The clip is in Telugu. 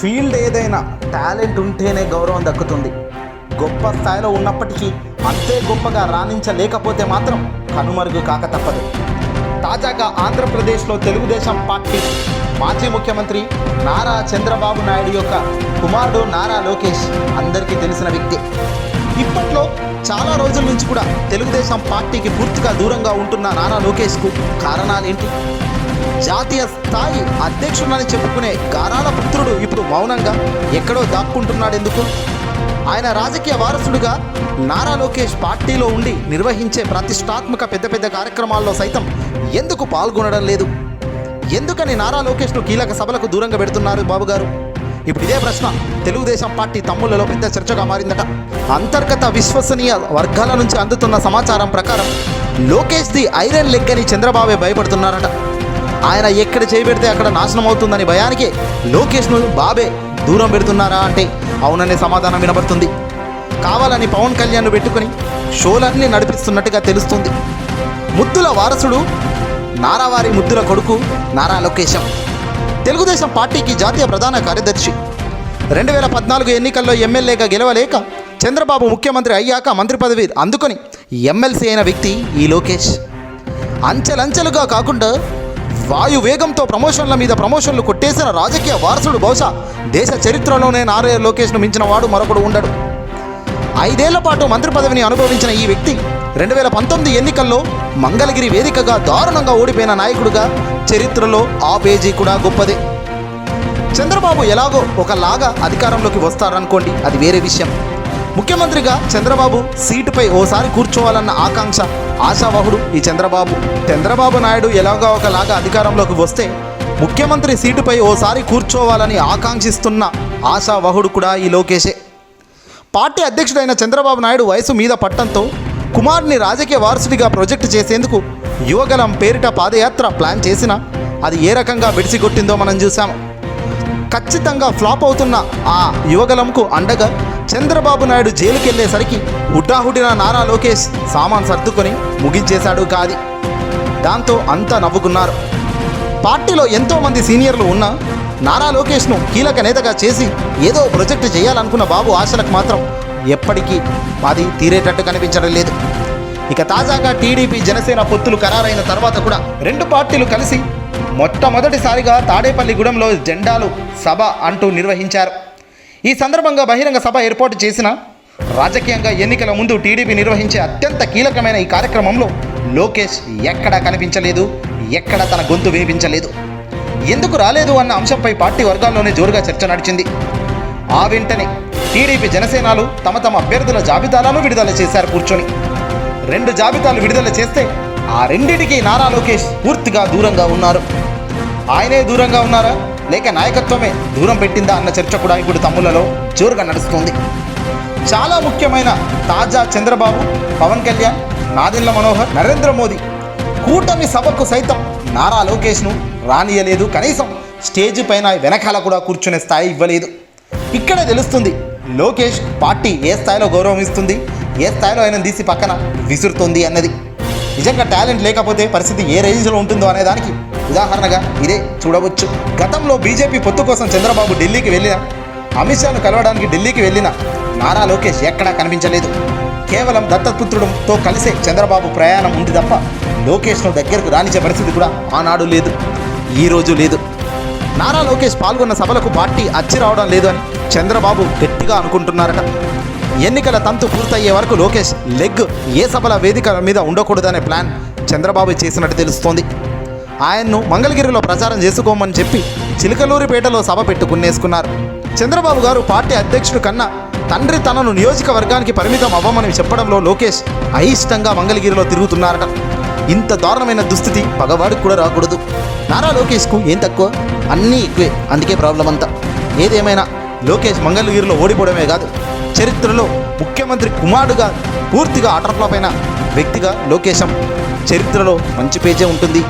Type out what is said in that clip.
ఫీల్డ్ ఏదైనా టాలెంట్ ఉంటేనే గౌరవం దక్కుతుంది. గొప్ప స్థాయిలో ఉన్నప్పటికీ అంతే గొప్పగా రాణించలేకపోతే మాత్రం కనుమరుగు కాక తప్పదు. తాజాగా ఆంధ్రప్రదేశ్లో తెలుగుదేశం పార్టీ మాజీ ముఖ్యమంత్రి నారా చంద్రబాబు నాయుడు యొక్క కుమారుడు నారా లోకేష్ అందరికీ తెలిసిన వ్యక్తి. ఇప్పట్లో చాలా రోజుల నుంచి కూడా తెలుగుదేశం పార్టీకి పూర్తిగా దూరంగా ఉంటున్న నారా లోకేష్కు కారణాలేంటి? జాతీయ స్థాయి అధ్యక్షుడని చెప్పుకునే గారాల పుత్రుడు ఇప్పుడు మౌనంగా ఎక్కడో దాక్కుంటున్నాడు ఎందుకు ఆయన రాజకీయ వారసుడుగా నారా లోకేష్ పార్టీలో ఉండి నిర్వహించే ప్రతిష్టాత్మక పెద్ద పెద్ద కార్యక్రమాల్లో సైతం ఎందుకు పాల్గొనడం లేదు? ఎందుకని నారా లోకేష్ను కీలక సభలకు దూరంగా పెడుతున్నారు బాబు గారు ఇప్పుడు ఇదే ప్రశ్న. తెలుగుదేశం పార్టీ తమ్ముళ్ళలో పెద్ద చర్చగా మారిందట. అంతర్గత విశ్వసనీయ వర్గాల నుంచి అందుతున్న సమాచారం ప్రకారం లోకేష్ ది ఐరన్ లెగ్ అని చంద్రబాబే భయపడుతున్నారట. ఆయన ఎక్కడ చేయబెడితే అక్కడ నాశనం అవుతుందని భయానికి లోకేష్ను బాబే దూరం పెడుతున్నారా అంటే అవుననే సమాధానం వినబడుతుంది. కావాలని పవన్ కళ్యాణ్ను పెట్టుకొని షోలన్నీ నడిపిస్తున్నట్టుగా తెలుస్తుంది. ముద్దుల వారసుడు నారావారి ముద్దుల కొడుకు నారా లోకేశం. తెలుగుదేశం పార్టీకి జాతీయ ప్రధాన కార్యదర్శి. రెండు వేల పద్నాలుగు ఎన్నికల్లో ఎమ్మెల్యేగా గెలవలేక చంద్రబాబు ముఖ్యమంత్రి అయ్యాక మంత్రి పదవి అందుకొని ఎమ్మెల్సీ అయిన వ్యక్తి ఈ లోకేష్. అంచెలంచెలుగా కాకుండా వాయు వేగంతో ప్రమోషన్ల మీద ప్రమోషన్లు కొట్టేసిన రాజకీయ వారసుడు బహుశా దేశ చరిత్రలోనే నారా లోకేష్ను మించిన వాడు మరొకడు ఉండడు. ఐదేళ్ళ పాటు మంత్రి పదవిని అనుభవించిన ఈ వ్యక్తి రెండు వేల పంతొమ్మిది ఎన్నికల్లో మంగళగిరి వేదికగా దారుణంగా ఓడిపోయిన నాయకుడుగా చరిత్రలో ఆ పేజీ కూడా గొప్పదే. చంద్రబాబు ఎలాగో ఒకలాగా అధికారంలోకి వస్తారనుకోండి అది వేరే విషయం. ముఖ్యమంత్రిగా చంద్రబాబు సీటుపై ఓసారి కూర్చోవాలన్న ఆకాంక్ష ఆశావహుడు ఈ చంద్రబాబు. చంద్రబాబు నాయుడు ఎలాగో ఒకలాగా అధికారంలోకి వస్తే ముఖ్యమంత్రి సీటుపై ఓసారి కూర్చోవాలని ఆకాంక్షిస్తున్న ఆశావహుడు కూడా ఈ లోకేషే పార్టీ అధ్యక్షుడైన చంద్రబాబు నాయుడు వయసు మీద పట్టంతో కుమార్ని రాజకీయ వారసుడిగా ప్రొజెక్ట్ చేసేందుకు యువగలం పేరిట పాదయాత్ర ప్లాన్ చేసినా అది ఏ రకంగా విడిసిగొట్టిందో మనం చూసాము ఖచ్చితంగా ఫ్లాప్ అవుతున్న ఆ యువగలంకు అండగా చంద్రబాబు నాయుడు జైలుకెళ్ళేసరికి హుటాహుటిన నారా లోకేష్ సామాన్ సర్దుకొని ముగించేశాడు కాది దాంతో అంతా నవ్వుకున్నారు. పార్టీలో ఎంతో మంది సీనియర్లు ఉన్నా నారా లోకేష్ను కీలక నేతగా చేసి ఏదో ప్రొజెక్ట్ చేయాలనుకున్న బాబు ఆశలకు మాత్రం ఎప్పటికీ అది తీరేటట్టు కనిపించడం లేదు. ఇక తాజాగా టీడీపీ జనసేన పొత్తులు ఖరారైన తర్వాత కూడా రెండు పార్టీలు కలిసి మొట్టమొదటిసారిగా తాడేపల్లిగూడెంలో జెండాలు సభ అంటూ నిర్వహించారు. ఈ సందర్భంగా బహిరంగ సభ ఏర్పాటు చేసిన రాజకీయంగా ఎన్నికల ముందు టీడీపీ నిర్వహించే అత్యంత కీలకమైన ఈ కార్యక్రమంలో లోకేష్ ఎక్కడా కనిపించలేదు ఎక్కడ తన గొంతు వేపించలేదు ఎందుకు రాలేదు అన్న అంశంపై పార్టీ వర్గాల్లోనే జోరుగా చర్చ నడిచింది. ఆ వెంటనే టీడీపీ జనసేనలు తమ తమ అభ్యర్థుల జాబితాలను విడుదల చేశారు కూర్చొని. రెండు జాబితాలు విడుదల చేస్తే ఆ రెండింటికి నారా లోకేష్ పూర్తిగా దూరంగా ఉన్నారు. ఆయనే దూరంగా ఉన్నారా? లేక నాయకత్వమే దూరం పెట్టిందా అన్న చర్చ కూడా ఇప్పుడు తమ్ములలో జోరుగా నడుస్తుంది. చాలా ముఖ్యమైన తాజా చంద్రబాబు పవన్ కళ్యాణ్ నాదెండ్ల మనోహర్ నరేంద్ర మోదీ కూటమి సభకు సైతం నారా లోకేష్ను రానియలేదు. కనీసం స్టేజ్ పైన వెనకాల కూడా కూర్చునే స్థాయి ఇవ్వలేదు. ఇక్కడే తెలుస్తుంది లోకేష్ పార్టీ ఏ స్థాయిలో గౌరవం ఇస్తుంది ఏ స్థాయిలో ఆయన తీసి పక్కన విసురుతుంది అన్నది. నిజంగా టాలెంట్ లేకపోతే పరిస్థితి ఏ రేంజ్లో ఉంటుందో అనే దానికి ఉదాహరణగా ఇదే చూడవచ్చు. గతంలో బీజేపీ పొత్తు కోసం చంద్రబాబు ఢిల్లీకి వెళ్ళిన అమిత్ షాను కలవడానికి ఢిల్లీకి వెళ్ళిన నారా లోకేష్ ఎక్కడా కనిపించలేదు. కేవలం దత్తపుత్రుడంతో కలిసే చంద్రబాబు ప్రయాణం ఉంది తప్ప లోకేష్ను దగ్గరకు రాణించే పరిస్థితి కూడా ఆనాడు లేదు ఈ రోజు లేదు. నారా లోకేష్ పాల్గొన్న సభలకు పార్టీ అచ్చి రావడం లేదు అని చంద్రబాబు గట్టిగా అనుకుంటున్నారట. ఎన్నికల తంతు పూర్తయ్యే వరకు లోకేష్ లెగ్ ఏ సభల వేదిక మీద ఉండకూడదనే ప్లాన్ చంద్రబాబు చేసినట్టు తెలుస్తోంది. ఆయన్ను మంగళగిరిలో ప్రచారం చేసుకోమని చెప్పి చిలకలూరిపేటలో సభ పెట్టుకునేసుకున్నారు. చంద్రబాబు గారు పార్టీ అధ్యక్షుడు కన్నా తండ్రి తనను నియోజకవర్గానికి పరిమితం అవ్వమని చెప్పడంలో లోకేష్ అయిష్టంగా మంగళగిరిలో తిరుగుతున్నారట. ఇంత దారుణమైన దుస్థితి పగవాడికి కూడా రాకూడదు. నారా లోకేష్కు ఏం తక్కువ? అన్నీ ఎక్కువే. అందుకే ప్రాబ్లం అంతా ఏదేమైనా లోకేష్ మంగళగిరిలో ఓడిపోవడమే కాదు. చరిత్రలో ముఖ్యమంత్రి కుమారుడుగా పూర్తిగా ఆటర్ఫ్లాప్ అయిన వ్యక్తిగా లోకేశం. చరిత్రలో మంచి పేజే ఉంటుంది.